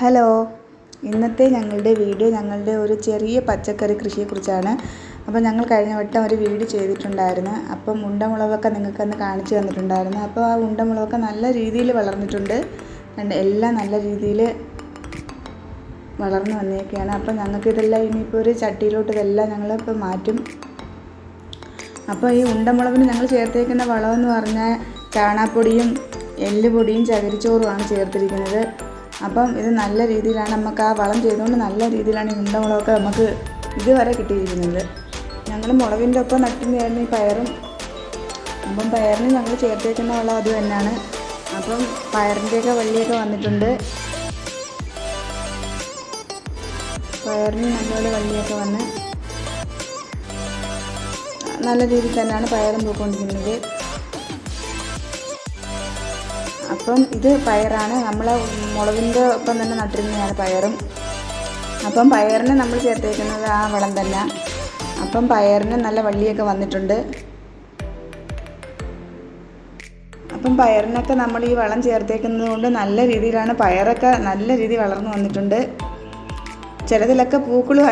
Hello. ഇന്നത്തെ ഞങ്ങളുടെ video ഞങ്ങളുടെ ഒരു ചെറിയ പച്ചക്കറി കൃഷിയെക്കുറിച്ചാണ്. അപ്പോൾ ഞങ്ങൾ കഴിഞ്ഞ വട്ടം ഒരു വീഡിയോ ചെയ്തിട്ടുണ്ടായിരുന്നു. അപ്പം ഉണ്ടമുളകൊക്കെ നിങ്ങൾക്കന്ന് കാണിച്ചു തന്നിട്ടുണ്ടായിരുന്നു. അപ്പോൾ ആ ഉണ്ടമുളകൊക്കെ നല്ല രീതിയിൽ വളർന്നിട്ടുണ്ട്. കണ്ട് എല്ലാം നല്ല രീതിയിൽ വളർന്നു വന്നേക്കെയാണ് അപ്പം ഞങ്ങൾക്കിതെല്ലാം ഇനിയിപ്പോൾ ഒരു ചട്ടിയിലോട്ട് ഇതെല്ലാം ഞങ്ങളിപ്പോൾ മാറ്റും. അപ്പോൾ ഈ ഉണ്ടമുളകിന് ഞങ്ങൾ ചേർത്തേക്കുന്ന വളമെന്ന് പറഞ്ഞാൽ ചാണാപ്പൊടിയും എല്ലുപൊടിയും ചകിരിച്ചോറുമാണ് ചേർത്തിരിക്കുന്നത്. അപ്പം ഇത് നല്ല രീതിയിലാണ് നമുക്ക് ആ വളം ചെയ്തുകൊണ്ട് നല്ല രീതിയിലാണ് ഉണ്ടമുളകൊക്കെ നമുക്ക് ഇതുവരെ കിട്ടിയിരിക്കുന്നത്. ഞങ്ങൾ മുളകിന്റെ ഒപ്പം നട്ടിട്ടുണ്ടായിരുന്നു ഈ പയറും. അപ്പം പയറിന് ഞങ്ങൾ ചേർത്തേക്കുന്ന വളം അത് തന്നെയാണ്. അപ്പം പയറിന്റെയൊക്കെ വള്ളിയൊക്കെ വന്നിട്ടുണ്ട്. പയറിന് നല്ലപോലെ വള്ളിയൊക്കെ വന്ന് നല്ല രീതിയിൽ തന്നെയാണ് പയറും പോയിക്കൊണ്ടിരിക്കുന്നത് അപ്പം ഇത് പയറാണ്. നമ്മൾ മുളകിന്റെ ഒപ്പം തന്നെ നട്ടിരുന്നതാണ് പയറും. അപ്പം പയറിന് നമ്മൾ ചേർത്തേക്കുന്നത് ആ വളം തന്നെ. അപ്പം പയറിന് നല്ല വള്ളിയൊക്കെ വന്നിട്ടുണ്ട്. അപ്പം പയറിനൊക്കെ നമ്മൾ ഈ വളം ചേർത്തേക്കുന്നത് കൊണ്ട് നല്ല രീതിയിലാണ് പയറൊക്കെ നല്ല രീതിയിൽ വളർന്നു വന്നിട്ടുണ്ട്. ചിലതിലൊക്കെ പൂക്കളും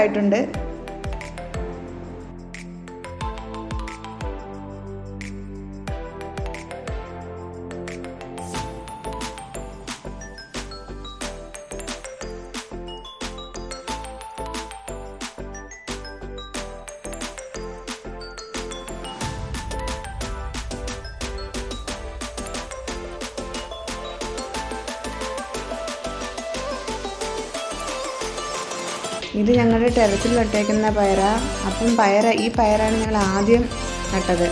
ഇത് ഞങ്ങളുടെ ടെറസിൽ നട്ടേക്കുന്ന പയറാണ് അപ്പം പയർ ഈ പയറാണ് ഞങ്ങൾ ആദ്യം നട്ടത്.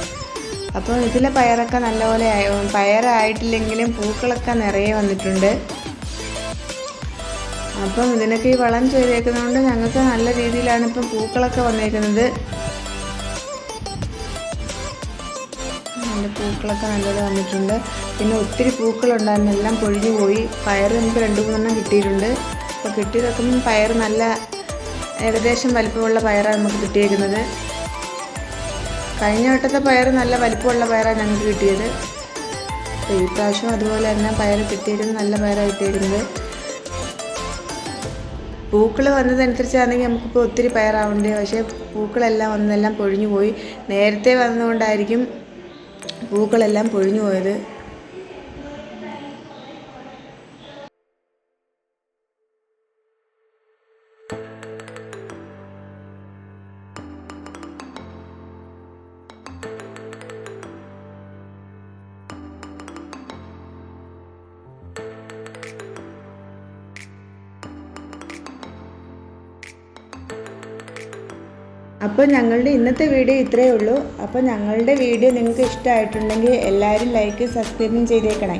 അപ്പോൾ ഇതിലെ പയറൊക്കെ നല്ലപോലെ പയറായിട്ടില്ലെങ്കിലും പൂക്കളൊക്കെ നിറയെ വന്നിട്ടുണ്ട്. അപ്പം ഇതിനൊക്കെ ഈ വളം ചെയ്തേക്കുന്നതുകൊണ്ട് ഞങ്ങൾക്ക് നല്ല രീതിയിലാണ് ഇപ്പം പൂക്കളൊക്കെ വന്നേക്കുന്നത്. നല്ല പൂക്കളൊക്കെ നല്ലത് വന്നിട്ടുണ്ട്. പിന്നെ ഒത്തിരി പൂക്കളുണ്ടായിരുന്നു. എല്ലാം പൊഴിഞ്ഞു പോയി പയർ നമുക്ക് രണ്ട് മൂന്നെണ്ണം കിട്ടിയിട്ടുണ്ട്. അപ്പോൾ കിട്ടിയതൊക്കെ പയർ നല്ല ഏകദേശം വലിപ്പമുള്ള പയറാണ് നമുക്ക് കിട്ടിയിരിക്കുന്നത് കഴിഞ്ഞ വട്ടത്തെ പയർ നല്ല വലിപ്പമുള്ള പയറാണ് ഞങ്ങൾക്ക് കിട്ടിയത്. അപ്പോൾ ഈ പ്രാവശ്യം അതുപോലെ തന്നെ പയർ കിട്ടിയിരിക്കുന്നത് നല്ല പയറാണ് കിട്ടിയിരിക്കുന്നത് പൂക്കൾ വന്നതനുസരിച്ചാണെങ്കിൽ നമുക്കിപ്പോൾ ഒത്തിരി പയറാവുന്നുണ്ട് പക്ഷേ പൂക്കളെല്ലാം വന്നതെല്ലാം പൊഴിഞ്ഞു പോയി നേരത്തെ വന്നതുകൊണ്ടായിരിക്കും പൂക്കളെല്ലാം പൊഴിഞ്ഞു പോയത് അപ്പോൾ ഞങ്ങളുടെ ഇന്നത്തെ വീഡിയോ ഇത്രയേ ഉള്ളൂ. അപ്പോൾ ഞങ്ങളുടെ വീഡിയോ നിങ്ങൾക്ക് ഇഷ്ടമായിട്ടുണ്ടെങ്കിൽ എല്ലാവരും ലൈക്ക് സബ്സ്ക്രൈബും ചെയ്തേക്കണേ.